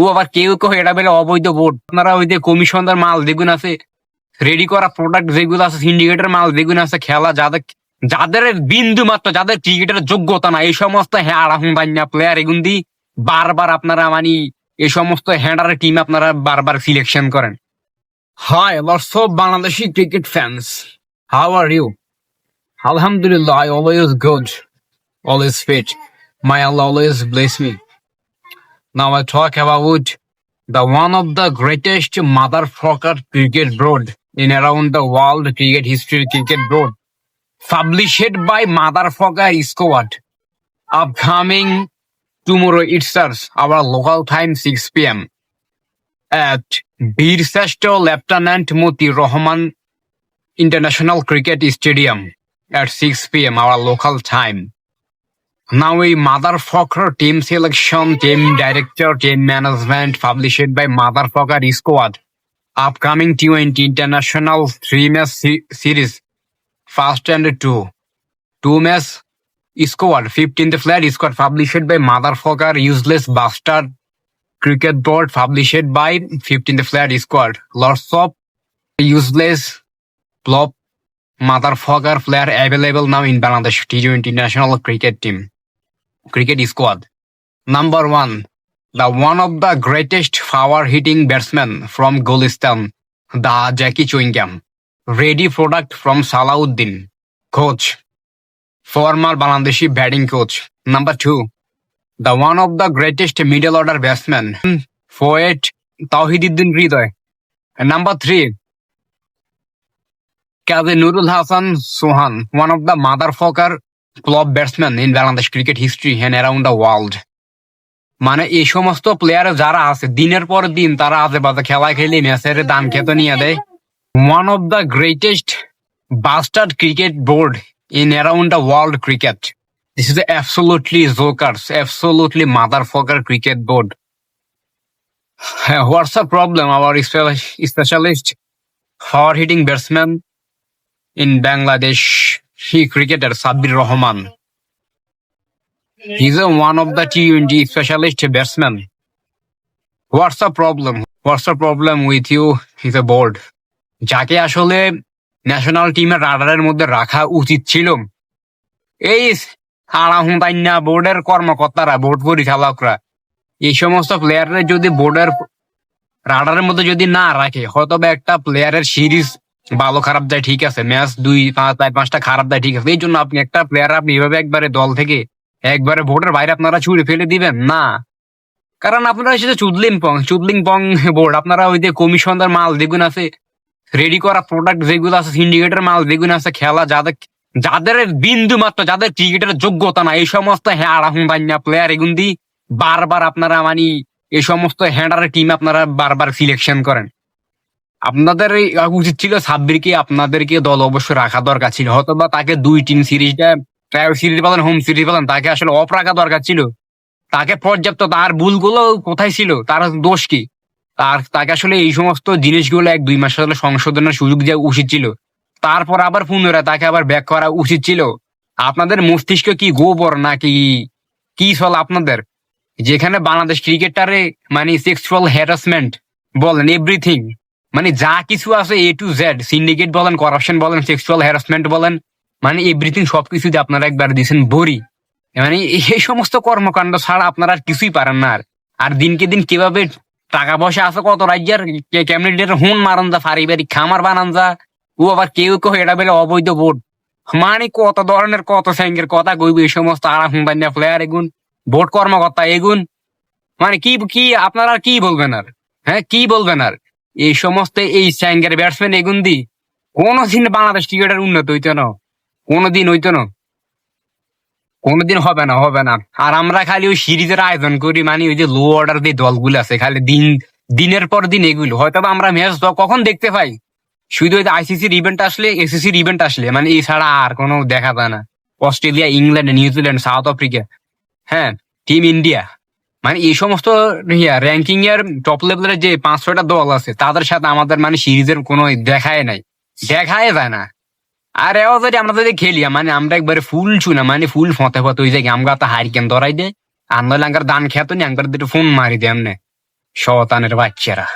ও আবার কেউ কেউ এটা বেলে অবৈধ ভোট আপনারা ওই যে কমিশনদের মাল দেখুন আছে রেডি করা প্রোডাক্ট যেগুলো আছে সিন্ডিকেটের মাল দেখুন আছে, খেলা যাদের যাদের বিন্দু মাত্র, যাদের ক্রিকেটের যোগ্যতা না এই সমস্ত হ্যাঁ প্লেয়ার এগুন দি বারবার আপনারা মানে এই সমস্ত হ্যান্ডারের টিম আপনারা বারবার সিলেকশন করেন hi lots of Bangladeshi cricket fans how are you আলহামদুলিল্লাহ I always good always fit. My Allah always bless me. Now I talk about the one of the greatest motherfucker cricket broad in around the world cricket history cricket broad. Published by motherfucker squad. Upcoming tomorrow it starts our local time 6 p.m. at Bir Sashto Lieutenant Moti Rahman International Cricket Stadium at 6 p.m. our local time. Now a motherfucker team selection, team director, team management published by motherfucker squad. Upcoming T20 international three match se- series. First and two. Two match squad. 15th flat squad published by motherfucker useless bastard. Cricket board published by 15th flat squad. Lots of useless plop motherfucker player available now in Bangladesh T20 national cricket team cricket squad. Number one, the one of the greatest power hitting batsmen from Gulistan, the Jackie Chewingham. Ready product from Salauddin. Coach. Former Bangladeshi batting coach. Number two, the one of the greatest middle order batsmen, poet Tawhiduddin Ridoy. And number three, Kazi Nurul Hassan Suhan, one of the motherfucker club batsman in Bangladesh cricket history and around the world. মানে এই সমস্ত player যারা আছে দিনের পর দিন তারা আজে বাজে খেলা খেলে ম্যাচের দান খেত নিয়ে দেয়। One of the greatest bastard cricket board in around the world cricket this is absolutely jokers absolutely mother fucker cricket board what's the problem our specialist power hitting batsman in Bangladesh, he cricketer Sabir Rahman. He's a one of the T20 specialist batsmen. What's the problem? What's the problem with you? He's a board. যাকে আসলে national টিমের রাডারের মধ্যে রাখা উচিত ছিল এই আড়াহুতাইনা বোর্ডের কর্মকর্তারা, বোর্ড পরিচালকরা, এই সমস্ত প্লেয়ারের যদি বোর্ডের রাডারের মধ্যে যদি না রাখে হয়তো একটা প্লেয়ারের সিরিজ ভালো, খারাপ যায় ঠিক আছে। ম্যাচ দুই, পাঁচ, চার, পাঁচটা খারাপ যায় ঠিক আছে। এই জন্য আপনি একটা প্লেয়ার আপনি এভাবে একবারে দল থেকে একবারে ভোটের বাইরে আপনারা ছুড়ে ফেলে দিবেন, না। কারণ আপনারা সেটা চুদলিং পং চুদলিং পং বোর্ড আপনারা ওই যে কমিশনদের মাল দেখুন আছে রেডি করা প্রোডাক্ট যেগুলো আছে সিন্ডিকেটের মাল দেখুন আছে, খেলা যাদের যাদের বিন্দু মাত্র, যাদের ক্রিকেটের যোগ্যতা না এই সমস্ত হ্যাঁ আড়াহুন বান্যা প্লেয়ার এগুন দি বারবার আপনারা মানে এই সমস্ত হ্যান্ডারের টিম আপনারা বারবার সিলেকশন করেন। আপনাদের উচিত ছিল সাব্বিরকে আপনাদেরকে দল অবশ্যই রাখা দরকার ছিল। হয়তো বা তাকে দুই টিম সিরিজটা ট্রায়াল সিরিজ বলেন হোম সিরিজ বলেন তাকে আসলে অফ রাখা দরকার ছিল। তাকে পর্যাপ্ত তার ভুলগুলো কোথায় ছিল? তার দোষ কি? তার, তাকে আসলে এই সমস্ত জিনিসগুলো এক দুই মাস আসলে সংশোধনের সুযোগ দেওয়া উচিত ছিল। তারপর আবার পুনরায় তাকে আবার ব্যাক করা উচিত ছিল। আপনাদের মস্তিষ্ক কি গোবর নাকি কি চল আপনাদের? যেখানে বাংলাদেশ ক্রিকেটারে মানে সেক্সুয়াল হ্যারাসমেন্ট বলেন এভরিথিং মানে যা কিছু আছে এ টু জেড সিন্ডিকেট বলেন করাপশন বলেন সেক্সুয়াল হ্যারাসমেন্ট বলেন মানে এভরিথিং সবকিছুতে আপনারা একবার দিয়েছেন বড়ি। মানে এই সমস্ত কর্মকাণ্ড ছাড়া আপনারা আর কিছুই পারেন না আর। আর দিনকে দিন কীভাবে টাকা পয়সা আছে কত রাজ্যের কেমনি হুন মারান যা, পারিবারিক খামার বানান যা, ও আবার কেউ কেউ এটা বেলে অবৈধ ভোট। মানে কত ধরনের, কত স্যাঙ্গের কথা কইব এই সমস্ত আড়া হুম্বান্যা প্লেয়ার এগুন, ভোট কর্মকর্তা এগুন। মানে কি কি আপনারা আর কি বলবেন আর? হ্যাঁ কি বলবেন আর? এই সমস্ত এই স্যাঙ্গের ব্যাটসম্যান এগুন দি কোনোদিন বাংলাদেশ ক্রিকেটের উন্নত হইতো না। কোনোদিন হইতো না। কোনোদিন হবে না হবে না। আর আমরা খালি ওই সিরিজের আয়োজন করি মানে ওই যে লো অর্ডার দিয়ে দলগুলো আছে, খালি দিন, দিনের পর দিন এগুলো। হয়তো আমরা ম্যাচ কখন দেখতে পাই? শুধু ওই আইসিসির ইভেন্ট আসলে এসিসির ইভেন্ট আসলে মানে এছাড়া আর কোনো দেখা যায় না। Australia, England, New Zealand, South Africa হ্যাঁ টিম ইন্ডিয়া মানে এই সমস্ত র্যাঙ্কিং এর টপ লেভেলের যে পাঁচ ছয়টা দল আছে, তাদের সাথে আমাদের মানে সিরিজের কোনো দেখায় নাই। দেখায় যায় না। আর এও যদি আমরা যদি খেলি মানে আমরা একবারে ফুল চুনা মানে ফুল ফতে ফতে ওই জায়গায় আমরা তো হারিকেন ধরাই দেয়, আর নইলে দান খেত নি দুটো ফোন মারি দেয় এমনি। শতানের বাচ্চারা।